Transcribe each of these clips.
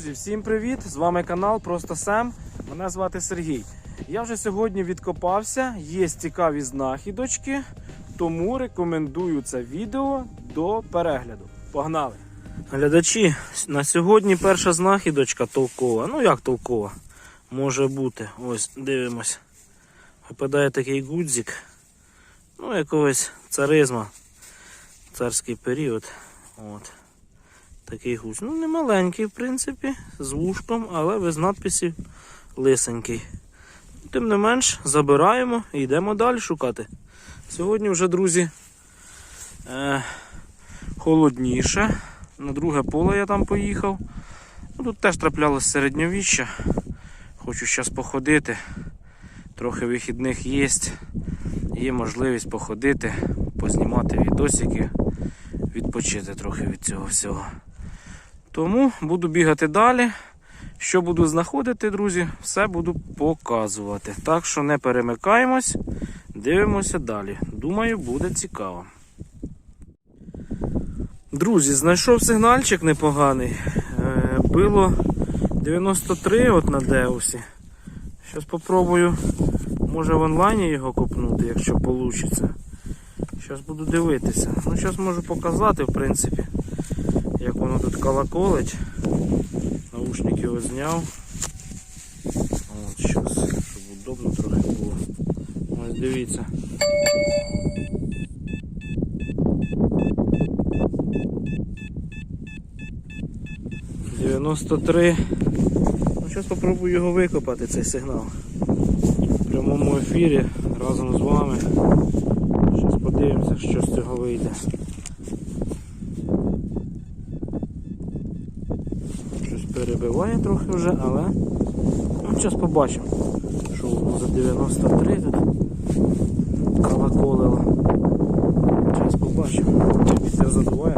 Друзі, всім привіт! З вами канал Просто Сем. Мене звати Сергій. Я вже сьогодні відкопався, є цікаві знахідочки, тому рекомендую це відео до перегляду. Погнали! Глядачі, на сьогодні перша знахідочка толкова. Ну як толкова? Може бути. Ось, дивимось. Випадає такий гудзик. Ну, якогось царизма. Царський період. От. Такий гусь. Ну, не маленький, в принципі, з вушком, але без надписів лисенький. Тим не менш, забираємо і йдемо далі шукати. Сьогодні вже, друзі, е, холодніше. На друге поле я там поїхав. Ну, тут теж траплялось середньовіччя. Хочу зараз походити. Трохи вихідних є. Є можливість походити, познімати відосики, відпочити трохи від цього всього. Тому буду бігати далі. Що буду знаходити, друзі, все буду показувати. Так що не перемикаємось, дивимося далі. Думаю, буде цікаво. Друзі, знайшов сигнальчик непоганий. Е, Било 93 от на Деусі. Зараз спробую, може в онлайні його купнути, якщо вийде. Зараз буду дивитися. Ну, зараз можу показати, в принципі воно тут колоколить. Наушник його зняв. От щас, щоб удобно трохи було. Ось дивіться. Дев'яносто три. Ну, зараз спробую його викопати, цей сигнал. В прямому ефірі разом з вами. Зараз подивимося, що з цього вийде. Перебиває трохи вже, але ну, зараз побачимо, що за 93 тут колоколило. Зараз побачимо. Вітер задуває.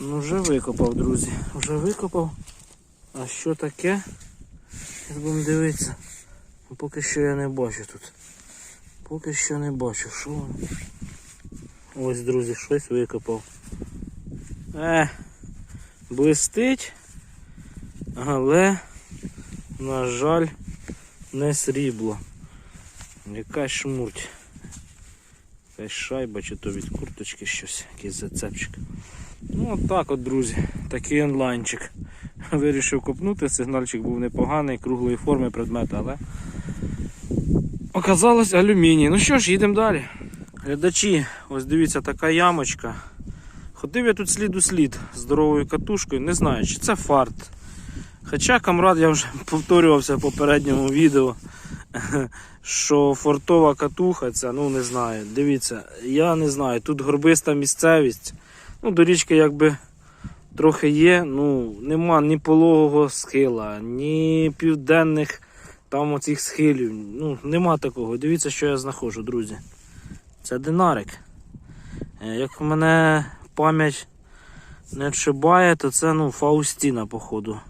Ну вже викопав, друзі. Вже викопав. А що таке? Зараз будемо дивитися. Ну, Поки що я не бачу тут. Поки що не бачу, що воно. Ось, друзі, щось викопав. Е, блистить, але, на жаль, не срібло. Якась шмурть. Якась шайба чи то від курточки щось, якийсь зацепчик. Ну от так от, друзі, такий онлайнчик. Вирішив копнути, сигнальчик був непоганий, круглої форми предмет, але оказалось алюміній. Ну що ж, їдемо далі. Глядачі, ось дивіться, така ямочка. Ходив я тут слід у слід здоровою катушкою, не знаю, чи це фарт. Хоча камрад я вже повторювався в попередньому відео, що фортова катуха, це, ну не знаю. Дивіться, я не знаю, тут горбиста місцевість. Ну, до річки якби трохи є, ну нема ні пологого схила, ні південних там оцих схилів. Ну, нема такого. Дивіться, що я знаходжу, друзі. Це динарик. Е, Як мене пам'ять не отшибає, то це ну, Фаустіна, походу.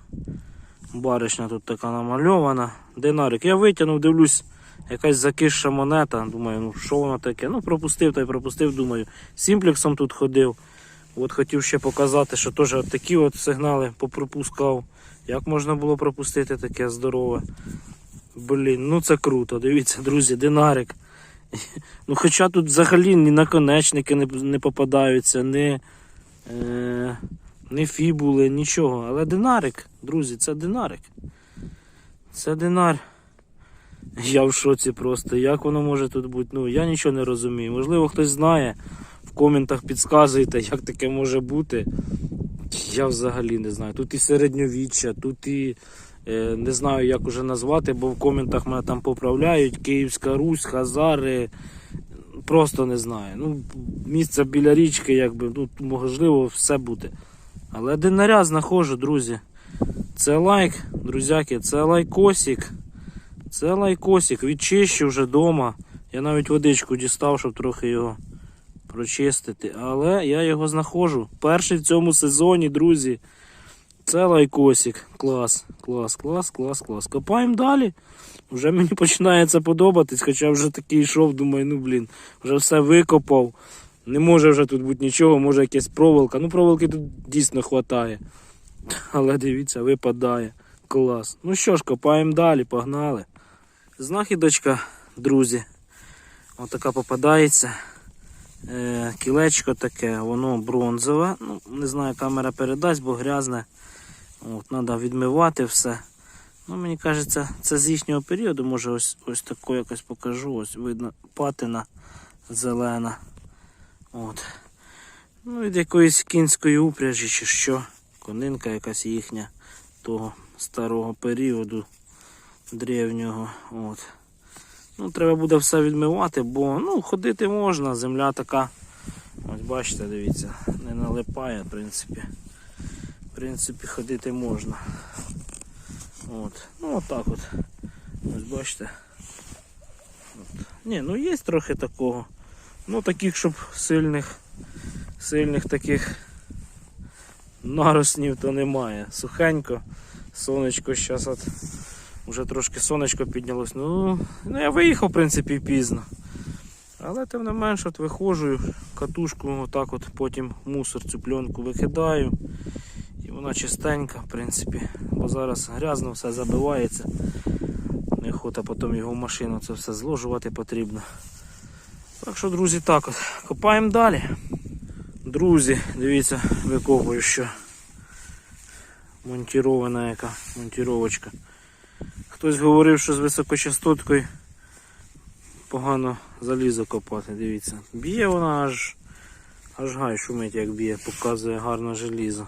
Баришня тут така намальована. Динарик. Я витягнув, дивлюсь, якась закисша монета. Думаю, ну що воно таке? Ну, пропустив та й пропустив, думаю. Сімплексом тут ходив. От хотів ще показати, що теж от такі от сигнали попропускав. Як можна було пропустити таке здорове? Блін, ну це круто. Дивіться, друзі, динарик. Ну, Хоча тут взагалі ні наконечники не не попадаються, ні, е, ні фібули, нічого. Але динарик, друзі, це динарик. Це динар. Я в шоці просто. Як воно може тут бути? Ну, я нічого не розумію. Можливо, хтось знає. В коментах підказуйте, як таке може бути. Я взагалі не знаю. Тут і середньовіччя, тут і не знаю, як уже назвати, бо в коментах мене там поправляють. Київська Русь, Хазари. Просто не знаю. Ну, Місце біля річки, якби, ну, можливо, все буде. Але динаря знаходжу, друзі. Це лайк, друзяки, це лайкосик. Це лайкосик. Відчищу вже вдома. Я навіть водичку дістав, щоб трохи його прочистити. Але я його знаходжу. Перший в цьому сезоні, друзі. Це лайкосик. Клас, клас, клас, клас, клас. Копаємо далі. Вже мені починає це подобатись, хоча вже такий йшов, думаю, ну блін, вже все викопав. Не може вже тут бути нічого, може якась проволока. Ну, проволоки тут дійсно вистачає. Але дивіться, випадає. Клас. Ну що ж, копаємо далі, погнали. Знахідочка, друзі. Отака попадається. Е, кілечко таке, воно бронзове. Ну, не знаю, камера передасть, бо грязне. От, Треба відмивати все. Ну, мені кажеться, це з їхнього періоду, може ось ось таку якось покажу. Ось видно патина зелена. От. Ну, від якоїсь кінської упряжі чи що. Конинка якась їхня того старого періоду древнього. От. Ну, треба буде все відмивати, бо ну, ходити можна, земля така. Ось бачите, дивіться, не налипає, в принципі. Принципі, ходити можна. От. Ну отак от. Ось бачите. От. Ні, ну є трохи такого. Ну таких, щоб сильних, сильних таких нароснів то немає. Сухенько, сонечко зараз от вже трошки сонечко піднялось. Ну, ну я виїхав, в принципі, пізно. Але тим не менш от виходжу, катушку отак от потім мусор цю пленку викидаю. Вона чистенька, в принципі. Бо зараз грязно все забивається. Неохота потім його в машину це все зложувати потрібно. Так що, друзі, так от. Копаємо далі. Друзі, дивіться, викопую, що монтірована яка монтіровочка. Хтось говорив, що з високочастоткою погано залізо копати, дивіться. Б'є вона аж аж гай шумить, як б'є, показує гарно желізо.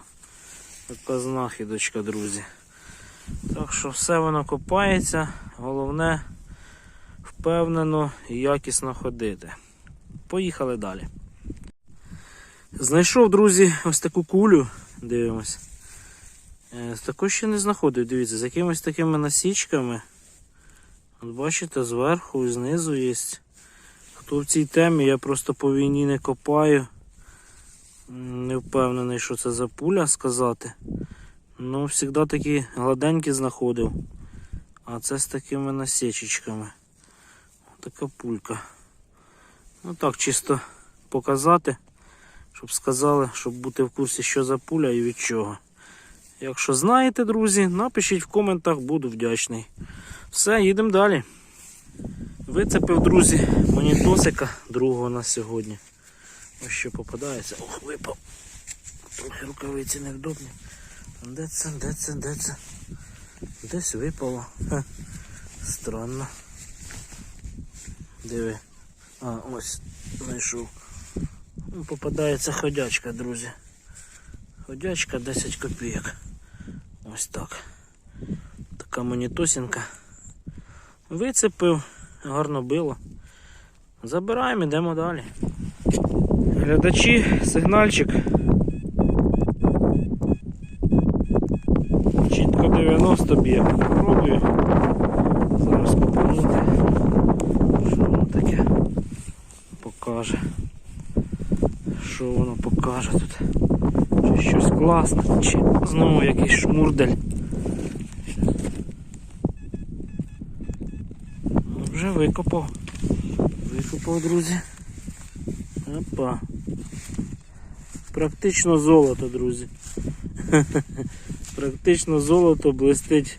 Така знахідочка, друзі. Так що все воно копається, головне впевнено і якісно ходити. Поїхали далі. Знайшов, друзі, ось таку кулю. Дивимось. Е, Також ще не знаходив, дивіться, з якимись такими насічками. От бачите, зверху і знизу є. Хто в цій темі, я просто по війні не копаю. Не впевнений, що це за пуля сказати. Ну, завжди такі гладенькі знаходив. А це з такими насічечками. Така пулька. Ну так, чисто показати, щоб сказали, щоб бути в курсі, що за пуля і від чого. Якщо знаєте, друзі, напишіть в коментах, буду вдячний. Все, їдемо далі. Вицепив, друзі, монітосика другого на сьогодні. Ось що попадається. Ох, випав. Трохи рукавиці невдобні. Де це, де це, де це? Десь випало. Ха. Странно. Диви. А, ось знайшов. Ну, попадається ходячка, друзі. Ходячка 10 копійок. Ось так. Така монітосінка. Вицепив, гарно било. Забираємо, йдемо далі. Глядачі, сигнальчик. Чітко 90 б'є. Попробую. Зараз купанути. Що воно таке покаже. Що воно покаже тут? Чи щось класне, чи знову якийсь шмурдель. Ну, Вже викопав. Викопав, друзі. Опа. Практично золото, друзі. Практично золото блистить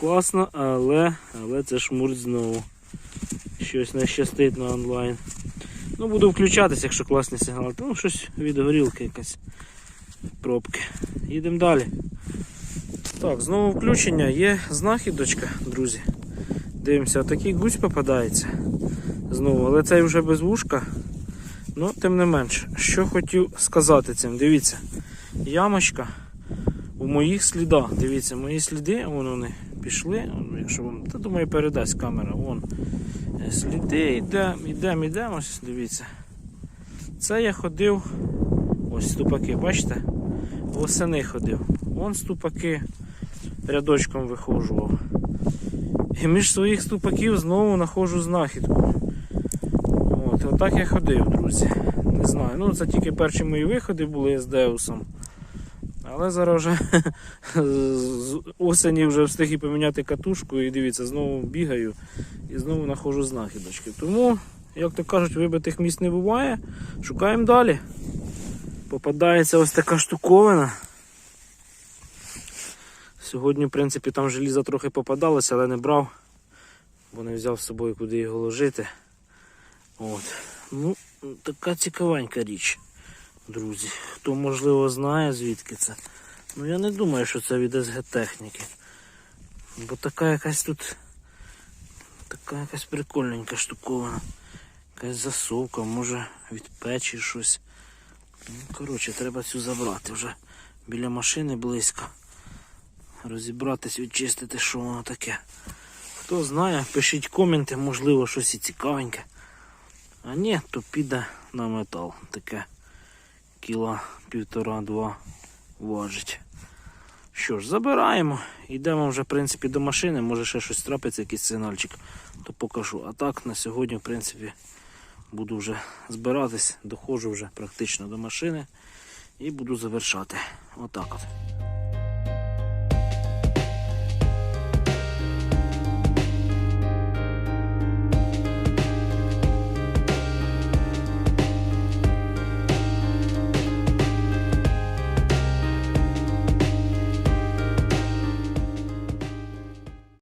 класно, але, але це шмурт знову. Щось не щастить на онлайн. Ну, буду включатися, якщо класний сигнал. Ну, щось від горілки якась пробки. Їдемо далі. Так, знову включення. Є знахідочка, друзі. Дивимося, такий гусь попадається. Знову, але цей вже без вушка. Ну, тим не менш, що хотів сказати цим. Дивіться, ямочка у моїх слідах. Дивіться, мої сліди, вон вони пішли. Якщо вам, та думаю, передасть камера. Вон. Е, Сліди, йдемо, йдемо, йдемо, ось дивіться. Це я ходив. Ось ступаки, бачите? Восени ходив. Вон ступаки рядочком вихожував. І між своїх ступаків знову знаходжу знахідку. От, отак я ходив, друзі. Не знаю. Ну це тільки перші мої виходи були з Деусом. Але зараз вже з осені вже встиг і поміняти катушку і дивіться, знову бігаю і знову знаходжу знахідочки. Тому як то кажуть, вибитих місць не буває. Шукаємо далі. Попадається ось така штуковина. Сьогодні, в принципі, там желіза трохи попадалося, але не брав, бо не взяв з собою, куди його ложити. От. Ну, така цікавенька річ, друзі. Хто можливо знає, звідки це. Ну я не думаю, що це від СГ техніки. Бо така якась тут. Така якась прикольненька штуковина. Якась засовка, може від печі щось. Ну, коротше, треба цю забрати вже біля машини близько. Розібратись, відчистити, що воно таке. Хто знає, пишіть коменти, можливо, щось і цікавеньке. А ні, то піде на метал. Таке кіла півтора-два важить. Що ж, забираємо. Йдемо вже, в принципі, до машини. Може ще щось трапиться, якийсь сигнальчик, то покажу. А так, на сьогодні, в принципі, буду вже збиратись, доходжу вже практично до машини і буду завершати. Отак от.